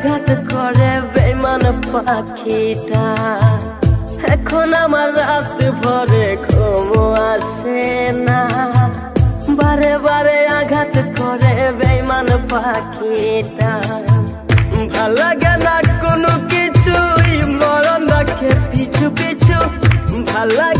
আঘাত করে বেমান পাখিটা। এখন আমার রাত ভরে ঘুম আসে না। বারে বারে আঘাত করে বেমান পাখিটা। ভালো লাগে না কোনো কিছুই, মরণ রাখে পিছু পিছু। ভালো লাগে